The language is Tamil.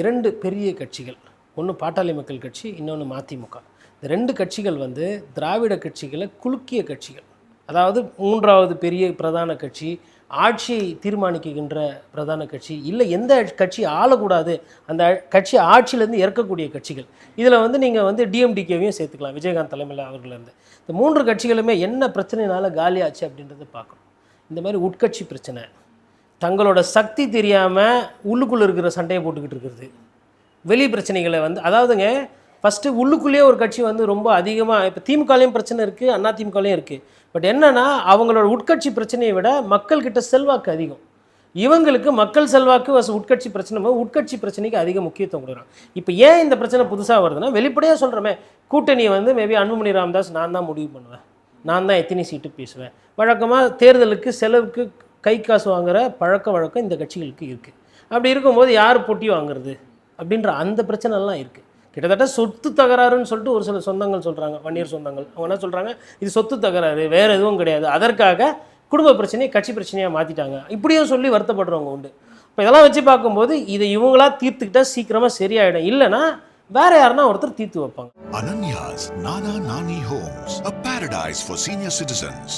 இரண்டு பெரிய கட்சிகள் ஒன்று பாட்டாளி மக்கள் கட்சி இன்னொன்று மதிமுக. இந்த ரெண்டு கட்சிகள் வந்து திராவிட கட்சிகளை குலுக்கிய கட்சிகள். அதாவது மூன்றாவது பெரிய பிரதான கட்சி ஆட்சியை தீர்மானிக்கின்ற பிரதான கட்சி. இல்லை எந்த கட்சி ஆளக்கூடாது அந்த கட்சி ஆட்சியிலேருந்து இறக்கக்கூடிய கட்சிகள். இதில் வந்து நீங்கள் வந்து டிஎம்டிகேவையும் சேர்த்துக்கலாம் விஜயகாந்த் தலைமையில் அவர்களேருந்து இந்த மூன்று கட்சிகளுமே என்ன பிரச்சனைனால காலியாச்சு அப்படின்றத பார்க்கணும். இந்த மாதிரி உட்கட்சி பிரச்சனை. தங்களோட சக்தி தெரியாமல் உள்ளுக்குள்ளே இருக்கிற சண்டையை போட்டுக்கிட்டு இருக்கிறது. வெளி பிரச்சனைகளை வந்து அதாவதுங்க ஃபஸ்ட்டு உள்ளுக்குள்ளேயே ஒரு கட்சி வந்து ரொம்ப அதிகமாக இப்போ திமுகலையும் பிரச்சனை இருக்குது அண்ணா திமுகலையும் இருக்குது பட் என்னென்னா அவங்களோட உட்கட்சி பிரச்சனையை விட மக்கள்கிட்ட செல்வாக்கு அதிகம். இவங்களுக்கு மக்கள் செல்வாக்கு வச உட்கட்சி பிரச்சனை போது உட்கட்சி பிரச்சனைக்கு அதிக முக்கியத்துவம் கொடுக்குறாங்க. இப்போ ஏன் இந்த பிரச்சனை புதுசாக வருதுன்னா வெளிப்படையாக சொல்கிறோமே கூட்டணியை வந்து மேபி அன்புமணி ராமதாஸ் நான் தான் முடிவு பண்ணுவேன். நான் தான் எத்தனை சீட்டு பேசுவேன். வழக்கமாக தேர்தலுக்கு செலவுக்கு கை காசு வாங்குகிற பழக்க வழக்கம் இந்த கட்சிகளுக்கு இருக்குது அப்படி இருக்கும்போது யார் போட்டி வாங்குறது? அப்படின்ற அந்த பிரச்சனைலாம் இருக்குது கிட்டத்தட்ட சொத்து தகராறுன்னு சொல்லிட்டு ஒரு சில சொந்தங்கள் சொல்கிறாங்க வன்னியர் சொந்தங்கள். அவங்க என்ன சொல்கிறாங்க இது சொத்து தகராறு வேறு எதுவும் கிடையாது. அதற்காக குடும்ப பிரச்சனையை கட்சி பிரச்சனையாக மாற்றிட்டாங்க இப்படியும் சொல்லி வருத்தப்படுறவங்க உண்டு. இப்போ இதெல்லாம் வச்சு பார்க்கும்போது இதை இவங்களா தீர்த்துக்கிட்டா சீக்கிரமாக சரியாயிடும். இல்லைன்னா வேற யாருன்னா ஒருத்தர் தீர்த்து வைப்பாங்க. Ananya's Nana Nani homes a paradise for senior citizens